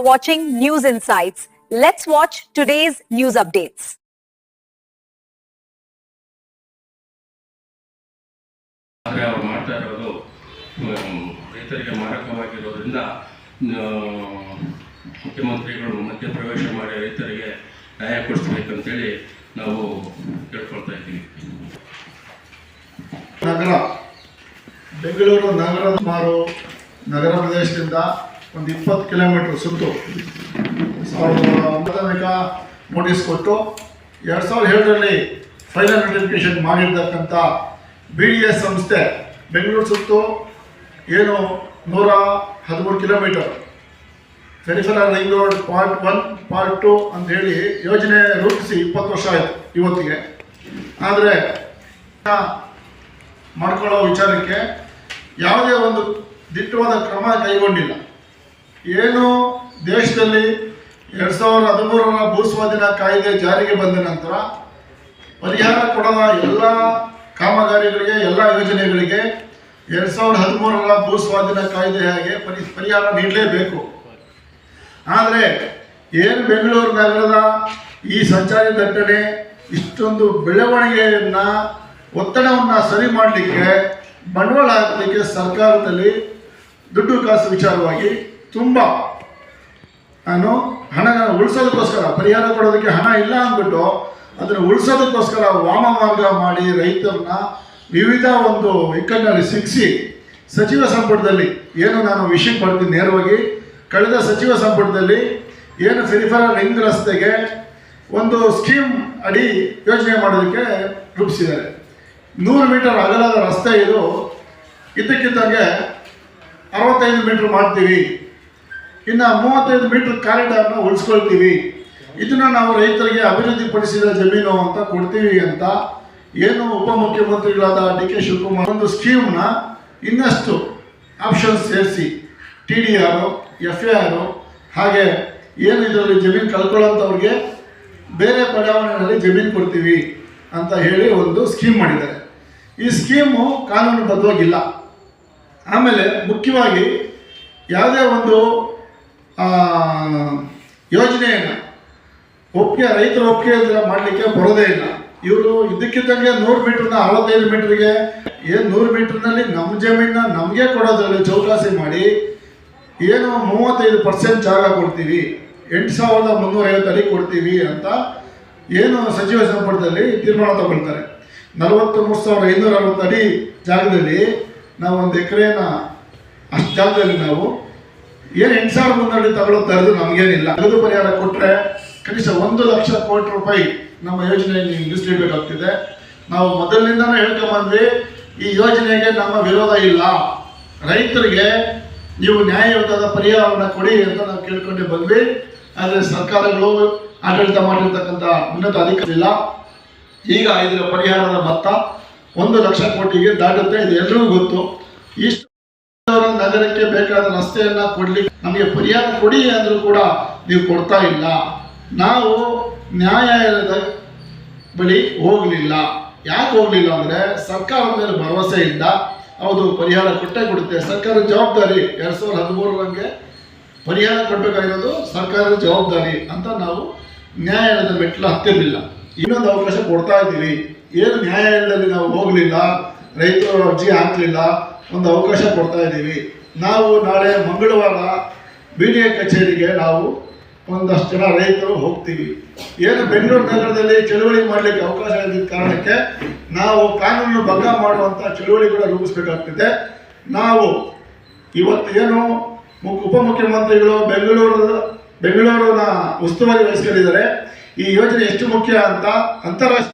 watching News Insights. Let's watch today's news updates. ಆದರೆ ಅವ್ರು ಮಾಡ್ತಾ ಇರೋದು ರೈತರಿಗೆ ಮಾರಕವಾಗಿರೋದ್ರಿಂದ ಮುಖ್ಯಮಂತ್ರಿಗಳು ಮಧ್ಯ ಪ್ರವೇಶ ಮಾಡಿ ರೈತರಿಗೆ ನ್ಯಾಯ ಕೊಡಿಸ್ಬೇಕಂತೇಳಿ ನಾವು ಕೇಳ್ಕೊಳ್ತಾ ಇದ್ದೀವಿ ನಗರ ಬೆಂಗಳೂರು ನಗರ ಸುಮಾರು ನಗರ ಪ್ರದೇಶದಿಂದ ಒಂದು ಇಪ್ಪತ್ತು ಕಿಲೋಮೀಟರ್ ಸುತ್ತು. ಪ್ರಾಥಮಿಕ ನೋಟಿಸ್ ಕೊಟ್ಟು ಎರಡು ಸಾವಿರದ ಏಳರಲ್ಲಿ ಫೈನಲ್ ನೋಟಿಫಿಕೇಶನ್ ಮಾಡಿರ್ತಕ್ಕಂಥ ಬಿ ಡಿ ಎಸ್ ಸಂಸ್ಥೆ, ಬೆಂಗಳೂರು ಸುತ್ತು ಏನು ನೂರ ಹದಿಮೂರು kilometre. Peripheral ring road part one part two ಅಂತ ಹೇಳಿ ಯೋಜನೆ ರೂಪಿಸಿ ಇಪ್ಪತ್ತು ವರ್ಷ ಆಯಿತು ಇವತ್ತಿಗೆ. ಆದರೆ ಮಾಡ್ಕೊಳ್ಳೋ ವಿಚಾರಕ್ಕೆ ಯಾವುದೇ ಒಂದು ದಿಟ್ಟವಾದ ಕ್ರಮ ಕೈಗೊಂಡಿಲ್ಲ. ಏನು ದೇಶದಲ್ಲಿ ಎರಡು ಸಾವಿರದ ಹದಿಮೂರರ ಭೂಸ್ವಾಧೀನ ಕಾಯ್ದೆ ಜಾರಿಗೆ ಬಂದ ನಂತರ ಪರಿಹಾರ ಕೊಡದ ಎಲ್ಲ ಕಾಮಗಾರಿಗಳಿಗೆ, ಎಲ್ಲ ಯೋಜನೆಗಳಿಗೆ ಎರಡು ಸಾವಿರದ ಹದಿಮೂರರ ಭೂಸ್ವಾಧೀನ ಕಾಯ್ದೆ ಹಾಗೆ ಪರಿ, ಪರಿಹಾರ ನೀಡಲೇಬೇಕು. ಆದರೆ ಏನು ಬೆಂಗಳೂರು ನಗರದ ಈ ಸಂಚಾರಿ ದಟ್ಟಣೆ ಇಷ್ಟೊಂದು ಬೆಳವಣಿಗೆಯನ್ನು, ಒತ್ತಡವನ್ನು ಸರಿ ಮಾಡಲಿಕ್ಕೆ ಬಂಡವಾಳ ಹಾಕಲಿಕ್ಕೆ ಸರ್ಕಾರದಲ್ಲಿ ದುಡ್ಡು ಕಾಸು ವಿಚಾರವಾಗಿ ತುಂಬ, ನಾನು ಹಣ ಉಳಿಸೋದಕ್ಕೋಸ್ಕರ, ಪರಿಹಾರ ಕೊಡೋದಕ್ಕೆ ಹಣ ಇಲ್ಲ ಅಂದ್ಬಿಟ್ಟು ಅದನ್ನು ಉಳಿಸೋದಕ್ಕೋಸ್ಕರ ವಾಮ ಮಾರ್ಗ ಮಾಡಿ ರೈತರನ್ನ ವಿವಿಧ ಒಂದು ಇಕ್ಕಟ್ಟಿನಲ್ಲಿ ಸಿಕ್ಕಿಸಿ ಸಚಿವ ಸಂಪುಟದಲ್ಲಿ ಏನು ನಾನು ವಿಷಯ ಪಡ್ತೀನಿ ನೇರವಾಗಿ, ಕಳೆದ ಸಚಿವ ಸಂಪುಟದಲ್ಲಿ ಏನು ಫಿರಿಫರ ರಿಂಗ್ ರಸ್ತೆಗೆ ಒಂದು ಸ್ಕೀಮ್ ಅಡಿ ಯೋಜನೆ ಮಾಡೋದಕ್ಕೆ ರೂಪಿಸಿದ್ದಾರೆ. ನೂರು ಮೀಟರ್ ಅಗಲದ ರಸ್ತೆ ಇದು. ಇದ್ದಕ್ಕಿದ್ದಂಗೆ ಅರವತ್ತೈದು ಮೀಟ್ರ್ ಮಾಡ್ತೀವಿ. ಇನ್ನು ಮೂವತ್ತೈದು ಮೀಟರ್ ಕಾರಿಡಾರ್ನ ಉಳಿಸ್ಕೊಳ್ತೀವಿ. ಇದನ್ನ ನಾವು ರೈತರಿಗೆ ಅಭಿವೃದ್ಧಿಪಡಿಸಿದ ಜಮೀನು ಅಂತ ಕೊಡ್ತೀವಿ ಅಂತ ಏನು ಉಪಮುಖ್ಯಮಂತ್ರಿಗಳಾದ ಡಿ ಕೆ ಶಿವಕುಮಾರ್ ಒಂದು ಸ್ಕೀಮ್ನ ಇನ್ನಷ್ಟು ಆಪ್ಷನ್ಸ್ ಸೇರಿಸಿ T D R F A R ಹಾಗೆ ಏನು ಇದರಲ್ಲಿ ಜಮೀನು ಕಳ್ಕೊಳ್ಳೋಂಥವ್ರಿಗೆ ಬೇರೆ ಬಡಾವಣೆಗಳಲ್ಲಿ ಜಮೀನು ಕೊಡ್ತೀವಿ ಅಂತ ಹೇಳಿ ಒಂದು ಸ್ಕೀಮ್ ಮಾಡಿದ್ದಾರೆ. ಈ ಸ್ಕೀಮು ಕಾನೂನುಬದ್ಧವಾಗಿಲ್ಲ ಆಮೇಲೆ ಮುಖ್ಯವಾಗಿ ಯಾವುದೇ ಒಂದು ಯೋಜನೆಯನ್ನು ಒಪ್ಪಿಗೆ ರೈತರ ಒಪ್ಪಿಗೆ ಮಾಡಲಿಕ್ಕೆ ಬರೋದೇ ಇಲ್ಲ. ಇವರು ಇದ್ದಕ್ಕಿದ್ದಂಗೆ ನೂರು ಮೀಟ್ರನ್ನ ಅರವತ್ತೈದು ಮೀಟ್ರಿಗೆ, ಏನು ನೂರು ಮೀಟ್ರ್ನಲ್ಲಿ ನಮ್ಮ ಜಮೀನನ್ನ ನಮಗೆ ಕೊಡೋದ್ರಲ್ಲಿ ಚೌಕಾಸಿ ಮಾಡಿ, ಏನು ಮೂವತ್ತೈದು ಪರ್ಸೆಂಟ್ ಜಾಗ ಕೊಡ್ತೀವಿ, ಎಂಟು ಸಾವಿರದ ಮುನ್ನೂರೈವತ್ತು ಅಡಿ ಕೊಡ್ತೀವಿ ಅಂತ ಏನು ಸಚಿವ ಸಂಪುಟದಲ್ಲಿ ತೀರ್ಮಾನ ತಗೊಳ್ತಾರೆ. ನಲವತ್ತು ಮೂರು ಸಾವಿರದ ಐನೂರ ಅರವತ್ತು ಅಡಿ ಜಾಗದಲ್ಲಿ ನಾವು ಒಂದು ಎಕರೆನ ಅಷ್ಟು ಜಾಗದಲ್ಲಿ ನಾವು ಏನು ಎಂಟು ಸಾವಿರ ಮುನ್ನಡಿ ತಗೊಳ್ಳೋ ತರದು ನಮಗೇನಿಲ್ಲ. ನಗದು ಪರಿಹಾರ ಕೊಟ್ಟರೆ ಕನಿಷ್ಠ ಒಂದು ಲಕ್ಷ ಕೋಟಿ ರೂಪಾಯಿ ನಮ್ಮ ಯೋಜನೆಯಲ್ಲಿ ನಿಲ್ಲಿಸಲೇಬೇಕಾಗ್ತಿದೆ ನಾವು ಮೊದಲಿನಿಂದಾನು ಹೇಳ್ಕೊಂಬಂದ್ವಿ ಈ ಯೋಜನೆಗೆ ನಮ್ಮ ವಿರೋಧ ಇಲ್ಲ. ರೈತರಿಗೆ ನೀವು ನ್ಯಾಯಯುತದ ಪರಿಹಾರವನ್ನು ಕೊಡಿ ಅಂತ ನಾವು ಕೇಳ್ಕೊಂಡೆ ಬಂದ್ವಿ. ಆದರೆ ಸರ್ಕಾರಗಳು ಆಡಳಿತ ಮಾಡಿರ್ತಕ್ಕಂಥ ಉನ್ನತ ಅಧಿಕಾರಿ ಇಲ್ಲ. ಈಗ ಇದರ ಪರಿಹಾರದ ಮೊತ್ತ ಒಂದು ಲಕ್ಷ ಕೋಟಿಗೆ ದಾಟುತ್ತೆ, ಇದು ಎಲ್ಲರಿಗೂ ಗೊತ್ತು. ಇಷ್ಟು ನಗರಕ್ಕೆ ಬೇಕಾದ ರಸ್ತೆಯನ್ನ ಕೊಡ್ಲಿಕ್ಕೆ ನಮಗೆ ಪರಿಹಾರ ಕೊಡಿ ಅಂದ್ರೂ ಕೂಡ ನೀವು ಕೊಡ್ತಾ ಇಲ್ಲ. ನಾವು ನ್ಯಾಯಾಲಯದ ಬಳಿ ಹೋಗಲಿಲ್ಲ. ಯಾಕೆ ಹೋಗಲಿಲ್ಲ ಅಂದರೆ ಸರ್ಕಾರದ ಮೇಲೆ ಭರವಸೆ ಇಲ್ಲ. ಹೌದು, ಪರಿಹಾರ ಕೊಟ್ಟೇ ಕೊಡುತ್ತೆ. ಸರ್ಕಾರದ ಜವಾಬ್ದಾರಿ ಎರಡು ಸಾವಿರದ ಹದಿಮೂರರಂಗೆ ಪರಿಹಾರ ಕೊಡಬೇಕಾಗಿರೋದು ಸರ್ಕಾರದ ಜವಾಬ್ದಾರಿ ಅಂತ ನಾವು ನ್ಯಾಯಾಲಯದ ಮೆಟ್ಲು ಹತ್ತಿರಲಿಲ್ಲ. ಇನ್ನೊಂದು ಅವಕಾಶ ಕೊಡ್ತಾ ಇದ್ದೀವಿ. ಏನು ನ್ಯಾಯಾಲಯದಲ್ಲಿ ನಾವು ಹೋಗಲಿಲ್ಲ, ರೈತರು ಅರ್ಜಿ ಹಾಕಲಿಲ್ಲ ಒಂದು ಅವಕಾಶ ಕೊಡ್ತಾ ಇದ್ದೀವಿ. ನಾವು ನಾಳೆ ಮಂಗಳವಾರ ಬಿ ಡಿ ಎ ಕಚೇರಿಗೆ ನಾವು ಒಂದಷ್ಟು ಜನ ರೈತರು ಹೋಗ್ತೀವಿ. ಏನು ಬೆಂಗಳೂರು ನಗರದಲ್ಲಿ ಚಳುವಳಿ ಮಾಡಲಿಕ್ಕೆ ಅವಕಾಶ ಇದ್ದ ಕಾರಣಕ್ಕೆ ನಾವು ಕಾನೂನು ಭಂಗ ಮಾಡುವಂಥ ಚಳುವಳಿ ಕೂಡ ರೂಪಿಸಬೇಕಾಗ್ತಿದೆ. ನಾವು ಇವತ್ತು ಏನು ಮುಖ್ಯ ಉಪಮುಖ್ಯಮಂತ್ರಿಗಳು ಬೆಂಗಳೂರು ಬೆಂಗಳೂರಿನ ಉಸ್ತುವಾರಿ ವಹಿಸ್ಕೊಂಡಿದ್ದಾರೆ. ಈ ಯೋಜನೆ ಎಷ್ಟು ಮುಖ್ಯ ಅಂತ ಅಂತಾರಾಷ್ಟ್ರೀಯ